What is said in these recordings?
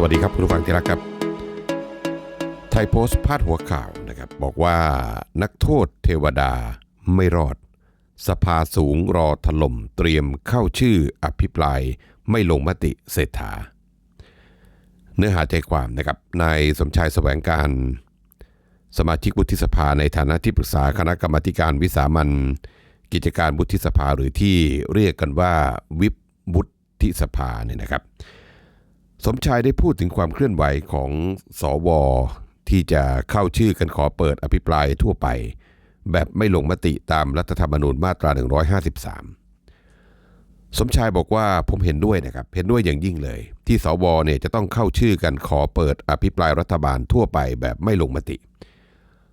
สวัสดีครับคุณผู้ฟังที่รักครับ ไทยโพสต์พาดหัวข่าวนะครับบอกว่านักโทษเทวดาไม่รอด สภาสูงรอถล่มเตรียมเข้าชื่ออภิปรายไม่ลงมติเศรษฐา เนื้อหาใจความนะครับนายสมชายแสวงการ สมาชิกวุฒิสภาในฐานะที่ปรึกษาคณะกรรมการวิสามันกิจการวุฒิสภาหรือที่เรียกกันว่าวิบวุฒิสภาเนี่ยนะครับ สมชายได้พูดถึงความเคลื่อนไหวของสอวอที่จะเข้าชื่อกันขอเปิดอภิปรายทั่วไป แบบไม่ลงมติตามรัฐธรรมนูญมาตรา 153 สมชายบอกว่าผมเห็นด้วยนะครับ เห็นด้วยอย่างยิ่งเลย ที่สวเนี่ยจะต้องเข้าชื่อกันขอเปิดอภิปรายรัฐบาลทั่วไปแบบไม่ลงมติ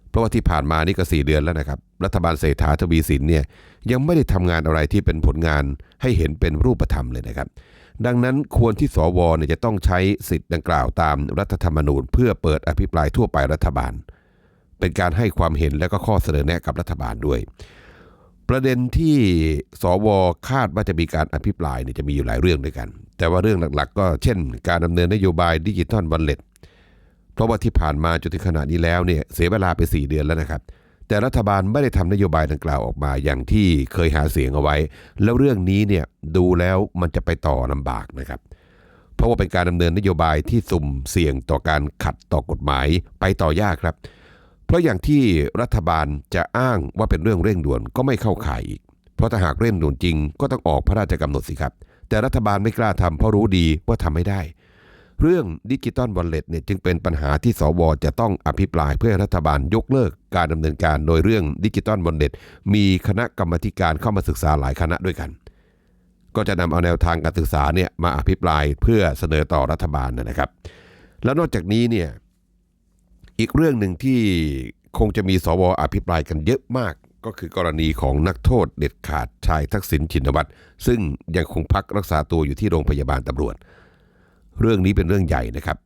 เพราะว่าที่ผ่านมานี่ก็สี่เดือนแล้วนะครับ รัฐบาลเศรษฐาทวีสินเนี่ยยังไม่ได้ทำงานอะไรที่เป็นผลงานให้เห็นเป็นรูปธรรมเลยนะครับ ดังนั้นควรที่สวเนี่ยจะต้องใช้สิทธิ์ดังกล่าวตามรัฐธรรมนูญ เพื่อเปิดอภิปรายทั่วไปรัฐบาล เป็นการให้ความเห็นและก็ข้อเสนอแนะกับรัฐบาลด้วย ประเด็นที่สวคาดว่าจะมีการอภิปรายเนี่ยจะมีอยู่หลายเรื่องด้วยกัน แต่ว่าเรื่องหลักๆ ก็เช่น การดำเนินนโยบายดิจิทัลบัลเลตเพราะว่าที่ผ่านมาจนถึงขณะนี้แล้วเนี่ยเสียเวลาไป 4 เดือนแล้วนะครับ แต่รัฐบาลไม่ได้ทำนโยบายดังกล่าวออกมาอย่างที่เคยหาเสียงเอาไว้ แล้วเรื่องนี้เนี่ยดูแล้วมันจะไปต่อลำบากนะครับ เพราะว่าเป็นการดำเนินนโยบายที่สุ่มเสี่ยงต่อการขัดต่อกฎหมายไปต่อยากครับ เพราะอย่างที่รัฐบาลจะอ้างว่าเป็นเรื่องเร่งด่วนก็ไม่เข้าข่ายอีก เพราะถ้าหากเร่งด่วนจริงก็ต้องออกพระราชกำหนดสิครับ แต่รัฐบาลไม่กล้าทำเพราะรู้ดีว่าทำไม่ได้ เรื่องดิจิตอลวอลเล็ตเนี่ยจึงเป็นปัญหาที่สวจะต้องอภิปรายเพื่อรัฐบาลยกเลิกการดำเนินการโดยเรื่องดิจิตอลวอลเล็ตมีคณะกรรมการเข้ามาศึกษาหลายคณะด้วยกัน ก็จะนำเอาแนวทางการศึกษาเนี่ยมาอภิปรายเพื่อเสนอต่อรัฐบาลนะครับ แล้วนอกจากนี้เนี่ยอีกเรื่องหนึ่งที่คงจะมีสวอภิปรายกันเยอะมากก็คือกรณีของนักโทษเด็ดขาดชายทักษิณชินวัตรซึ่งยังคงพักรักษาตัวอยู่ที่โรงพยาบาลตำรวจ เรื่องนี้เป็นเรื่องใหญ่นะครับ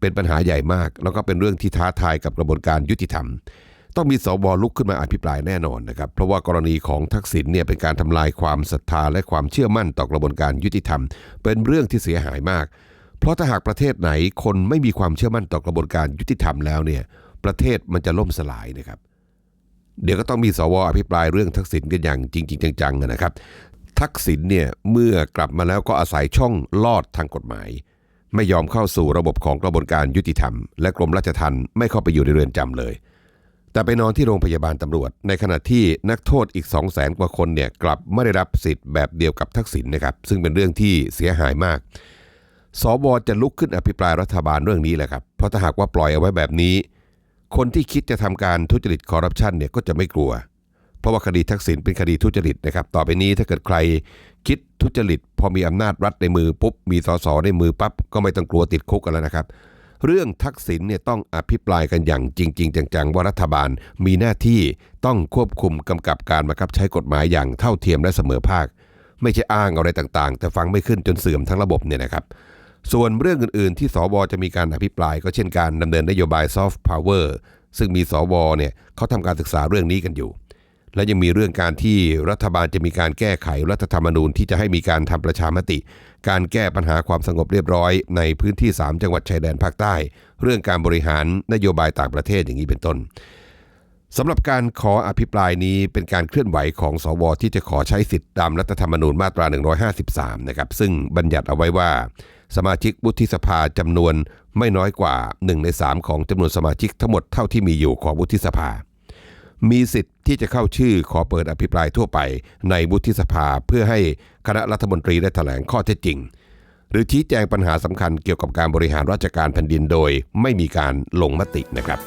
เป็นปัญหาใหญ่มาก แล้วก็เป็นเรื่องที่ท้าทายกับกระบวนการยุติธรรม ต้องมีสวลุกขึ้นมาอภิปรายแน่นอนนะครับ เพราะว่ากรณีของทักษิณเนี่ยเป็นการทำลายความศรัทธาและความเชื่อมั่นต่อกระบวนการยุติธรรม เป็นเรื่องที่เสียหายมาก เพราะถ้าหากประเทศไหนคนไม่มีความเชื่อมั่นต่อกระบวนการยุติธรรมแล้วเนี่ยประเทศมันจะล่มสลายนะครับเดี๋ยวก็ต้องมีสวอภิปรายเรื่องทักษิณกันอย่างจริง ๆ จังๆนะครับ ทักษิณเนี่ยเมื่อกลับมาแล้วก็อาศัยช่องลอดทางกฎหมาย ไม่ยอมเข้าสู่ระบบของกระบวนการยุติธรรม และกรมราชทัณฑ์ไม่เข้าไปอยู่ในเรือนจำเลย แต่ไปนอนที่โรงพยาบาลตำรวจ ในขณะที่นักโทษอีก 2 0 0แสนกว่าคนเนี่ยกลับไม่ได้รับสิทธิ์แบบเดียวกับทักษิณนะครับ ซึ่งเป็นเรื่องที่เสียหายมากสวจะลุกขึ้นอภิปรายรัฐบาลเรื่องนี้แหละครับ เพราะถ้าหากว่าปล่อยเอาไว้แบบนี้ คนที่คิดจะทำการทุจริตคอร์รัปชันเนี่ยก็จะไม่กลัว ราะว่าคดีทักษิณเป็นคดีทุจริตนะครับ ต่อไปนี้ถ้าเกิดใครคิดทุจริต พอมีอำนาจรัฐในมือปุ๊บมีสสในมือปั๊บก็ไม่ต้องกลัวติดคุกกันแล้วนะครับ เรื่องทักษิณเนี่ยต้องอภิปรายกันอย่างจริง ๆ จังๆ ว่ารัฐบาลมีหน้าที่ต้องควบคุมกำกับการบังคับใช้กฎหมายอย่างเท่าเทียมและเสมอภาค ไม่ใช่อ้างอะไรต่างๆ แต่ฟังไม่ขึ้นจนเสื่อมทั้งระบบเนี่ยนะครับส่วนเรื่องอื่นๆ ที่สวจะมีการอภิปรายก็เช่นการดำเนินนโยบายซอฟต์พาวเวอร์ซึ่งมีสวเนี่ยเขาทำการศึกษาเรื่องนี้กันอยู่ และยังมีเรื่องการที่รัฐบาลจะมีการแก้ไขรัฐธรรมนูญที่จะให้มีการทำประชามติ การแก้ปัญหาความสงบเรียบร้อย ในพื้นที่ 3 จังหวัดชายแดนภาคใต้ เรื่องการบริหารนโยบายต่างประเทศอย่างนี้เป็นต้นสำหรับการขออภิปรายนี้เป็นการเคลื่อนไหวของสวที่จะขอใช้สิทธิตามรัฐธรรมนูญมาตรา 153 นะครับ ซึ่งบัญญัติเอาไว้ว่า สมาชิกวุฒิสภาจำนวนไม่น้อยกว่า 1 ใน 3 ของจำนวนสมาชิกทั้งหมดเท่าที่มีอยู่ของวุฒิสภา มีสิทธิ์ที่จะเข้าชื่อขอเปิดอภิปรายทั่วไป ในวุฒิสภาเพื่อให้คณะรัฐมนตรีได้แถลงข้อเท็จจริง หรือชี้แจงปัญหาสำคัญเกี่ยวกับการบริหารราชการแผ่นดินโดย ไม่มีการลงมตินะครับ